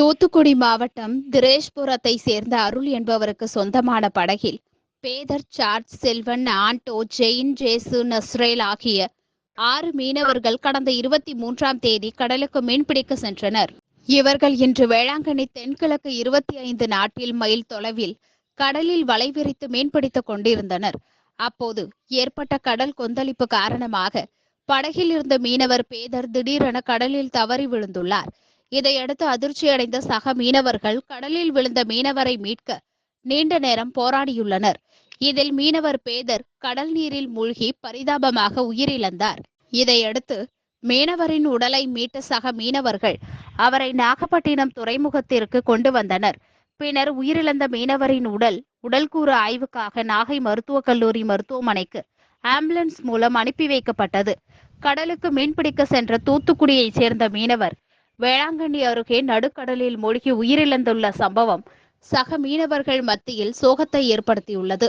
தூத்துக்குடி மாவட்டம் திரேஷ்புரத்தை சேர்ந்த அருள் என்பவருக்கு சொந்தமான படகில் பேதர் சார்ஜ் செல்வன் ஆண்டோ ஜெயின் ஜேசு நஸ்ரேல் ஆகிய ஆறு மீனவர்கள் கடந்த இருபத்தி மூன்றாம் தேதி கடலுக்கு மீன்பிடிக்க சென்றனர். இவர்கள் இன்று வேளாங்கண்ணி தென்கிழக்கு இருபத்தி ஐந்து நாட்டில் மைல் தொலைவில் கடலில் வலை விரித்து மீன்பிடித்துக் கொண்டிருந்தனர். அப்போது ஏற்பட்ட கடல் கொந்தளிப்பு காரணமாக படகில் இருந்த மீனவர் பேதர் திடீரென கடலில் தவறி விழுந்துள்ளார். இதையடுத்து அதிர்ச்சியடைந்த சக மீனவர்கள் கடலில் விழுந்த மீனவரை மீட்க நீண்ட நேரம் போராடியுள்ளனர். இதில் மீனவர் பேதர் கடல் நீரில் மூழ்கி பரிதாபமாக உயிரிழந்தார். இதையடுத்து மீனவரின் உடலை மீட்ட சக மீனவர்கள் அவரை நாகப்பட்டினம் துறைமுகத்திற்கு கொண்டு வந்தனர். பின்னர் உயிரிழந்த மீனவரின் உடல் உடல்கூறு ஆய்வுக்காக நாகை மருத்துவக் கல்லூரி மருத்துவமனைக்கு ஆம்புலன்ஸ் மூலம் அனுப்பி வைக்கப்பட்டது. கடலுக்கு மீன்பிடிக்க சென்ற தூத்துக்குடியைச் சேர்ந்த மீனவர் வேளாங்கண்ணி அருகே நடுக்கடலில் மூழ்கி உயிரிழந்துள்ள சம்பவம் சக மீனவர்கள் மத்தியில் சோகத்தை ஏற்படுத்தியுள்ளது.